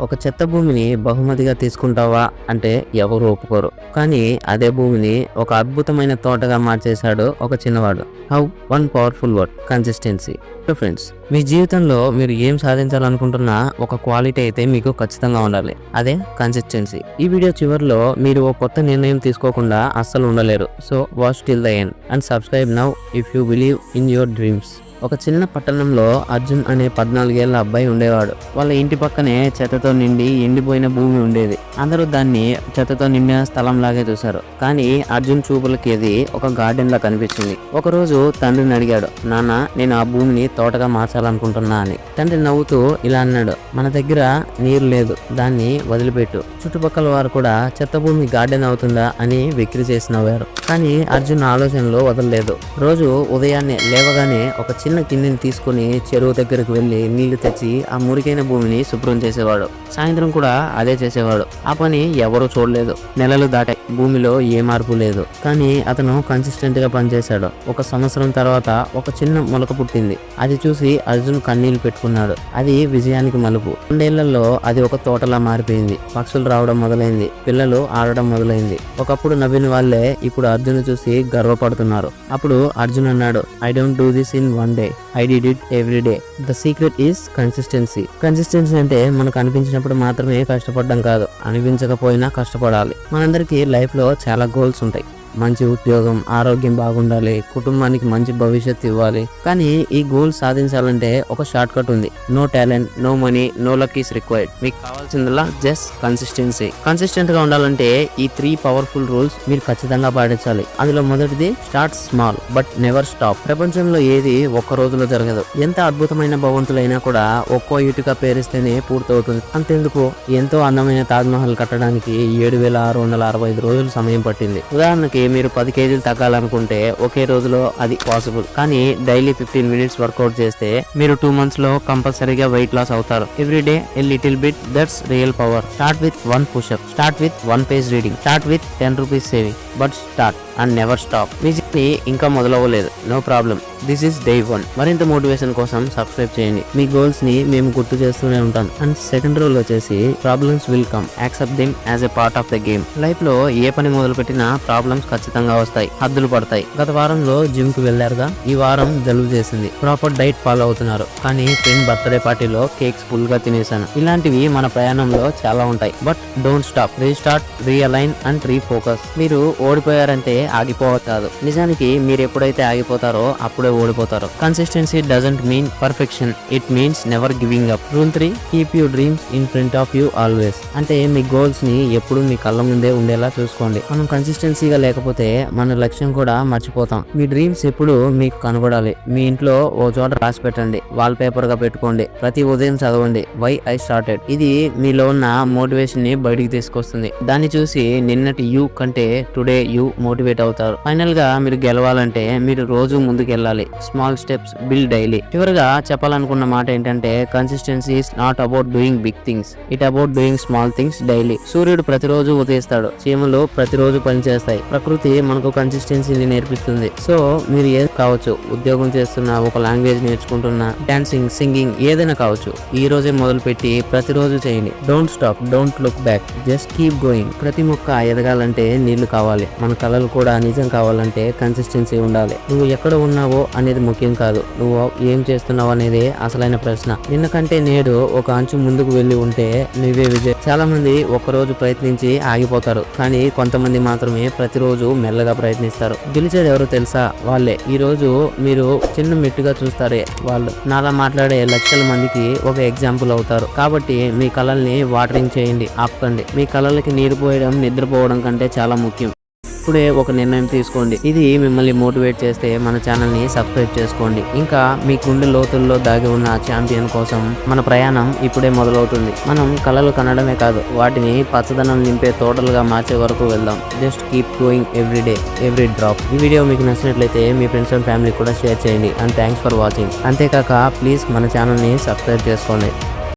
ఒక చెత్త భూమిని బహుమతిగా తీసుకుంటావా అంటే ఎవరు ఒప్పుకోరు. కానీ అదే భూమిని ఒక అద్భుతమైన తోటగా మార్చేశాడు ఒక చిన్నవాడు. How? One powerful word. Consistency. Friends మీ జీవితంలో మీరు ఏం సాధించాలనుకుంటున్న ఒక క్వాలిటీ అయితే మీకు ఖచ్చితంగా ఉండాలి. అదే కన్సిస్టెన్సీ. ఈ వీడియో చివరిలో మీరు ఒక కొత్త నిర్ణయం తీసుకోకుండా అస్సలు ఉండలేరు. So watch till the end. And subscribe now if you believe in your dreams. ఒక చిన్న పట్టణంలో అర్జున్ అనే పద్నాలుగేళ్ళ అబ్బాయి ఉండేవాడు. వాళ్ళ ఇంటి పక్కనే చెత్తతో నిండి ఎండిపోయిన భూమి ఉండేది. అందరూ దాన్ని చెత్తతో నిండిన స్థలం లాగే చూశారు. కానీ అర్జున్ చూపులకి అది ఒక గార్డెన్ లా కనిపించింది. ఒకరోజు తండ్రిని అడిగాడు నాన్న నేను ఆ భూమిని తోటగా మార్చాలనుకుంటున్నా అని. తండ్రి నవ్వుతూ ఇలా అన్నాడు మన దగ్గర నీరు లేదు దాన్ని వదిలిపెట్టు. చుట్టుపక్కల వారు కూడా చెత్త భూమి గార్డెన్ అవుతుందా అని వెక్కిరి చేసి నవ్వారు. కానీ అర్జున్ ఆలోచనలో వదలలేదు. రోజు ఉదయాన్నే లేవగానే ఒక చిన్న కిందిని తీసుకుని చెరువు దగ్గరకు వెళ్ళి నీళ్ళు తెచ్చి ఆ మురికైన భూమిని శుభ్రం చేసేవాడు. సాయంత్రం కూడా అదే చేసేవాడు. ఆ పని ఎవరూ చూడలేదు. నెలలు దాటాయి. భూమిలో ఏ మార్పు లేదు. కానీ అతను కన్సిస్టెంట్గా పనిచేశాడు. ఒక సంవత్సరం తర్వాత ఒక చిన్న మొలక పుట్టింది. అది చూసి అర్జున్ కన్నీళ్ళు పెట్టుకున్నాడు. అది విజయానికి మలుపు. రెండేళ్ళలో అది ఒక తోటలా మారిపోయింది. పక్షులు రావడం మొదలైంది. పిల్లలు ఆడడం మొదలైంది. ఒకప్పుడు నవ్విన వాళ్ళే ఇప్పుడు అర్జున్ చూసి గర్వపడుతున్నారు. అప్పుడు అర్జున్ అన్నాడు I don't do this in one day I did it every day the secret is consistency consistency అంటే మనకు అనిపించినప్పుడు మాత్రమే కష్టపడడం కాదు అనిపించకపోయినా కష్టపడాలి. మనందరికీ లైఫ్లో చాలా గోల్స్ ఉంటాయి. మంచి ఉద్యోగం ఆరోగ్యం బాగుండాలి కుటుంబానికి మంచి భవిష్యత్తు ఇవ్వాలి. కానీ ఈ గోల్ సాధించాలంటే ఒక షార్ట్ కట్ ఉంది. No talent no money no luck is required మీకు కావాల్సిందల్లా జస్ట్ కన్సిస్టెన్సీ కన్సిస్టెంట్గా ఉండాలంటే ఈ త్రీ పవర్ఫుల్ రూల్స్ మీరు ఖచ్చితంగా పాటించాలి. అందులో మొదటిది start small but never stop ప్రపంచంలో ఏది ఒక్క రోజులో జరగదు. ఎంత అద్భుతమైన భవంతులైనా కూడా ఒక్కో ఇటుక పేరిస్తేనే పూర్తవుతుంది. అంతెందుకు? ఎంతో అందమైన తాజ్మహల్ కట్టడానికి ఏడు వేల ఆరు వందల అరవై ఐదు రోజులు సమయం పట్టింది. ఉదాహరణకి మీరు పది కేజీలు తగ్గాలనుకుంటే ఒకే రోజులో అది పాసిబుల్ కానీ డైలీ ఫిఫ్టీన్ మినిట్స్ వర్కౌట్ చేస్తే మీరు టూ మంత్స్లో కంపల్సరీగా వెయిట్ లాస్ అవుతారు. Every day a little bit that's real power start with one pushup start with one page reading start with ten rupees saving but start and never stop మీ ఇంకా మొదలవ్వలేదు. No problem this is day one మరింత motivation కోసం subscribe చేయండి. మీ గోల్స్ని మేము గుర్తు చేస్తూనే ఉంటాం. అండ్ సెకండ్ రోల్ వచ్చేసి problems will come accept them as a part of the game లైఫ్లో ఏ పని మొదలు పెట్టినా ప్రాబ్లమ్స్ ఖచ్చితంగా వస్తాయి. హద్దులు పడతాయి. గత వారంలో జిమ్కి వెళ్ళారుగా ఈ వారం జలుబు చేసింది. ప్రాపర్ డైట్ ఫాలో అవుతున్నారు. కానీ ఫ్రెండ్ బర్త్డే పార్టీలో కేక్స్ ఫుల్గా తినేశాను. ఇలాంటివి మన ప్రయాణంలో చాలా ఉంటాయి. But don't stop restart realign and refocus మీరు ఓడిపోయారంటే ఆగిపోవద్దు కాదు. నిజానికి మీరు ఎప్పుడైతే ఆగిపోతారో అప్పుడే ఓడిపోతారు. Consistency doesn't mean perfection it means never giving up rule three keep you dreams in front of you always అంటే మీ గోల్స్ని ఎప్పుడు మీ కళ్ళ ముందే ఉండేలా చూసుకోండి. మనం కన్సిస్టెన్సీగా లేకపోతే మన లక్ష్యం కూడా మర్చిపోతాం. మీ డ్రీమ్స్ ఎప్పుడు మీకు కనబడాలి. మీ ఇంట్లో ఓ చోట రాసి పెట్టండి. వాల్ పేపర్గా పెట్టుకోండి. ప్రతి ఉదయం చదవండి. వై ఐ స్టార్టెడ్ ఇది మీలో ఉన్న మోటివేషన్ని బయటికి తీసుకొస్తుంది. దాన్ని చూసి నిన్నటి యూ కంటే టుడే యూ మోటివేట్ అవుతారు. ఫైనల్గా మీరు గెలవాలంటే మీరు రోజు ముందుకు వెళ్ళాలి స్మాల్ స్టెప్స్ బిల్డ్ డైలీ చివరిగా చెప్పాలనుకున్న మాట ఏంటంటే consistency is not about doing big things it about doing small things daily సూర్యుడు ప్రతిరోజు ఉదయిస్తాడు. చీమలు ప్రతిరోజు పనిచేస్తాయి. ప్రకృతి మనకు కన్సిస్టెన్సీని నేర్పిస్తుంది. సో మీరు ఏది కావచ్చు ఉద్యోగం చేస్తున్నా ఒక లాంగ్వేజ్ నేర్చుకుంటున్నా డాన్సింగ్ సింగింగ్ ఏదైనా కావచ్చు ఈ రోజే మొదలుపెట్టి ప్రతిరోజు చేయండి. Don't stop don't look back just keep going ప్రతి మొక్క ఎదగాలంటే నీళ్ళు కావాలి. మన కళలు కూడా నిజం కావాలంటే కన్సిస్టెన్సీ ఉండాలి. నువ్వు ఎక్కడ ఉన్నావో అనేది ముఖ్యం కాదు. నువ్వు ఏం చేస్తున్నావు అనేది అసలైన ప్రశ్న. నిన్న కంటే నేడు ఒక అంచు ముందుకు వెళ్ళి ఉంటే నువ్వే విజయ్. చాలా మంది ఒకరోజు ప్రయత్నించి ఆగిపోతారు. కానీ కొంతమంది మాత్రమే ప్రతిరోజు మెల్లగా ప్రయత్నిస్తారు. గెలిచేది ఎవరో తెలుసా? వాళ్ళే. ఈ రోజు మీరు చిన్న మెట్టుగా చూస్తారే వాళ్ళు. నాలా మాట్లాడే లక్షల మందికి ఒక ఎగ్జాంపుల్ అవుతారు. కాబట్టి మీ కళల్ని వాటరింగ్ చేయండి ఆపకండి. మీ కళలకి నీరు పోయడం నిద్రపోవడం కంటే చాలా ముఖ్యం. ఇప్పుడే ఒక నిర్ణయం తీసుకోండి. ఇది మిమ్మల్ని మోటివేట్ చేస్తే మన ఛానల్ని సబ్స్క్రైబ్ చేసుకోండి. ఇంకా మీ గుండె లోతుల్లో దాగి ఉన్న ఛాంపియన్ కోసం మన ప్రయాణం ఇప్పుడే మొదలవుతుంది. మనం కళలు కనడమే కాదు వాటిని పచ్చదనం నింపే తోటలుగా మార్చే వరకు వెళ్దాం. Just keep going every day every drop. ఈ వీడియో మీకు నచ్చినట్లయితే మీ ఫ్రెండ్స్ అండ్ ఫ్యామిలీ కూడా షేర్ చేయండి. And thanks for watching. అంతేకాక ప్లీజ్ మన ఛానల్ని సబ్స్క్రైబ్ చేసుకోండి.